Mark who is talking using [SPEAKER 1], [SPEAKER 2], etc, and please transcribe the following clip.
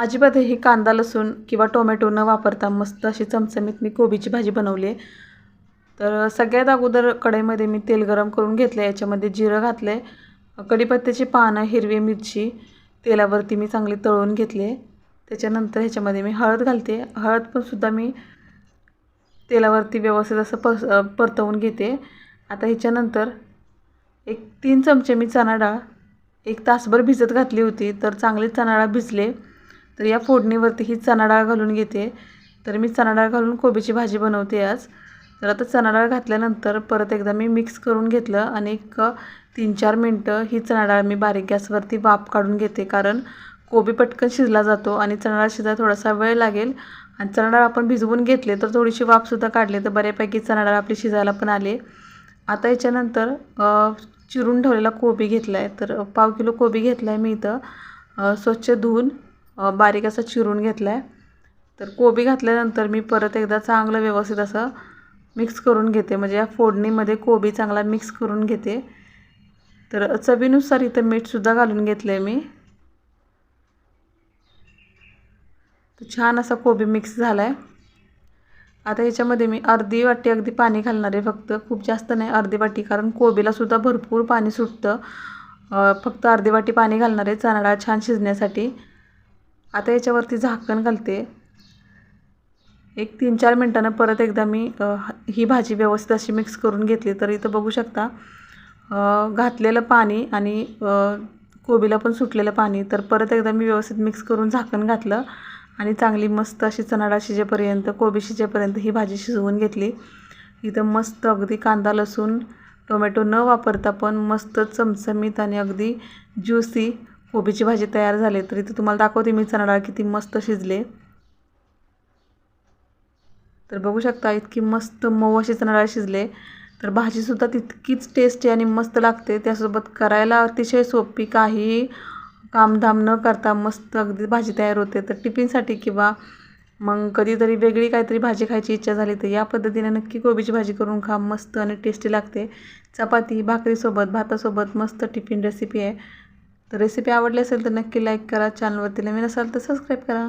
[SPEAKER 1] अजिबातही ही कांदा लसूण किंवा टोमॅटो न वापरता मस्त अशी चमचमीत मी कोबीची भाजी बनवली आहे. तर सगळ्यात अगोदर कढईमध्ये मी तेल गरम करून घेतलं याच्यामध्ये जिरं घातलं आहे कढीपत्त्याची पानं हिरवी मिरची तेलावरती मी चांगली तळून घेतली आहे. त्याच्यानंतर ह्याच्यामध्ये मी हळद घालते. हळद पण सुद्धा मी तेलावरती व्यवस्थित असं पस परतवून घेते. आता ह्याच्यानंतर एक तीन चमचे मी चणा डाळ एक तासभर भिजत घातली होती तर चांगले चणा डाळ भिजले. तर या फोडणीवरती ही चणा डाळ घालून घेते. तर मी चणा डाळ घालून कोबीची भाजी बनवते आज. तर आता चणा डाळ घातल्यानंतर परत एकदा मी मिक्स करून घेतलं आणि एक तीन चार मिनटं ही चणा डाळ मी बारीक गॅसवरती वाफ काढून घेते. कारण कोबी पटकन शिजला जातो आणि चणा डाळ शिजायला थोडासा वेळ लागेल. आणि चणा डाळ आपण भिजवून घेतले तर थोडीशी वाफसुद्धा काढले तर बऱ्यापैकी चणा डाळ आपली शिजायला पण आले. आता याच्यानंतर चिरून ठेवलेला कोबी घेतला आहे तर पाव किलो कोबी घेतला आहे मी इथं. स्वच्छ धुवून बारीक असं चिरून घेतला आहे तर कोबी घातल्यानंतर मी परत एकदा चांगलं व्यवस्थित असं मिक्स करून घेते. म्हणजे या फोडणीमध्ये कोबी चांगला मिक्स करून घेते. तर चवीनुसार इथं मीठसुद्धा घालून घेतलं आहे मी. तर छान असा कोबी मिक्स झाला आहे आता ह्याच्यामध्ये मी अर्धी वाटी अगदी पाणी घालणार आहे. फक्त खूप जास्त नाही अर्धी वाटी कारण कोबीलासुद्धा भरपूर पाणी सुटतं. फक्त अर्धी वाटी पाणी घालणार आहे. चणाडा छान शिजण्यासाठी. आता याच्यावरती झाकण घालते. एक तीन चार मिनटानं परत एकदा मी ही भाजी व्यवस्थित अशी मिक्स करून घेतली तर इथं बघू शकता. घातलेलं पाणी आणि कोबीला पण सुटलेलं पाणी तर परत एकदा मी व्यवस्थित मिक्स करून झाकण घातलं आणि चांगली मस्त अशी चणाडा शिजेपर्यंत कोबी शिजेपर्यंत ही भाजी शिजवून घेतली. इथं मस्त अगदी कांदा लसूण टोमॅटो न वापरता पण मस्त चमचमीत आणि अगदी ज्युसी कोबीची भाजी तयार झाली तरी ती तुम्हाला दाखवते मी चणा डाळ किती मस्त शिजले. तर बघू शकता इतकी मस्त मऊ अशी चणा डाळ शिजले. तर भाजीसुद्धा तितकीच टेस्टी आणि मस्त लागते. त्यासोबत करायला अतिशय सोपी काही कामधाम न करता मस्त अगदी भाजी तयार होते. तर टिफिनसाठी किंवा मग कधीतरी वेगळी काहीतरी भाजी खायची इच्छा झाली तर या पद्धतीने नक्की कोबीची भाजी करून खा. मस्त आणि टेस्टी लागते. चपाती भाकरीसोबत भातासोबत मस्त टिफिन रेसिपी आहे. तर रेसिपी आवडली असेल तर नक्की लाईक करा. चॅनलवरती नवीन असाल तर सबस्क्राईब करा.